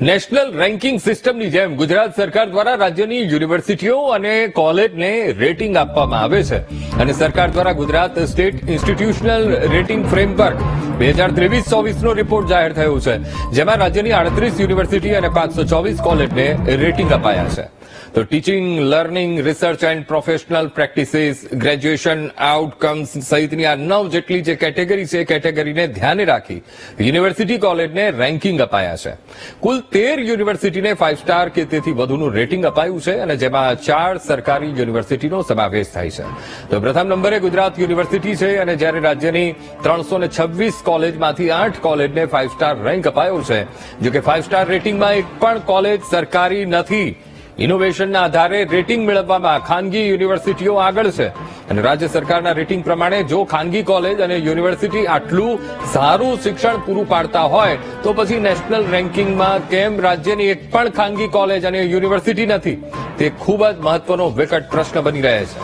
National ranking સિસ્ટમની જેમ ગુજરાત સરકાર દ્વારા રાજ્યની યુનિવર્સિટીઓ અને કોલેજને રેટિંગ આપવામાં આવે છે. અને સરકાર દ્વારા Gujarat state institutional rating framework બે હજાર ત્રેવીસ ચોવીસનો રિપોર્ટ જાહેર થયો છે, જેમાં રાજ્યની આડત્રીસ યુનિવર્સિટી અને પાંચસો ચોવીસ કોલેજને રેટિંગ અપાયા છે. તો teaching, learning, research and professional practices, graduation outcomes સહિતની આ નવ જેટલી જે કેટેગરી છે કેટેગરીને ધ્યાને રાખી યુનિવર્સિટી કોલેજને રેન્કિંગ અપાયા છે. કુલ તેર યુનિવર્સિટીને ફાઇવ સ્ટાર કે તેથી વધુનું રેટિંગ અપાયું છે અને જેમાં ચાર સરકારી યુનિવર્સિટીનો સમાવેશ થાય છે. તો પ્રથમ નંબરે ગુજરાત યુનિવર્સિટી છે અને જ્યારે રાજ્યની ત્રણસો ને છવ્વીસ કોલેજમાંથી આઠ કોલેજને ફાઇવ સ્ટાર રેન્ક અપાયો છે, જોકે ફાઇવ સ્ટાર રેટિંગમાં એક પણ કોલેજ સરકારી નથી. ઇનોવેશનના આધારે રેટિંગ મેળવવામાં ખાનગી યુનિવર્સિટીઓ આગળ છે અને રાજ્ય સરકારના રેટિંગ પ્રમાણે જો ખાનગી કોલેજ અને યુનિવર્સિટી આટલું સારું શિક્ષણ પૂરું પાડતા હોય તો પછી નેશનલ રેન્કિંગમાં કેમ રાજ્યની એક પણ ખાનગી કોલેજ અને યુનિવર્સિટી નથી? તે ખૂબ જ મહત્વનો વિકટ પ્રશ્ન બની રહે છે.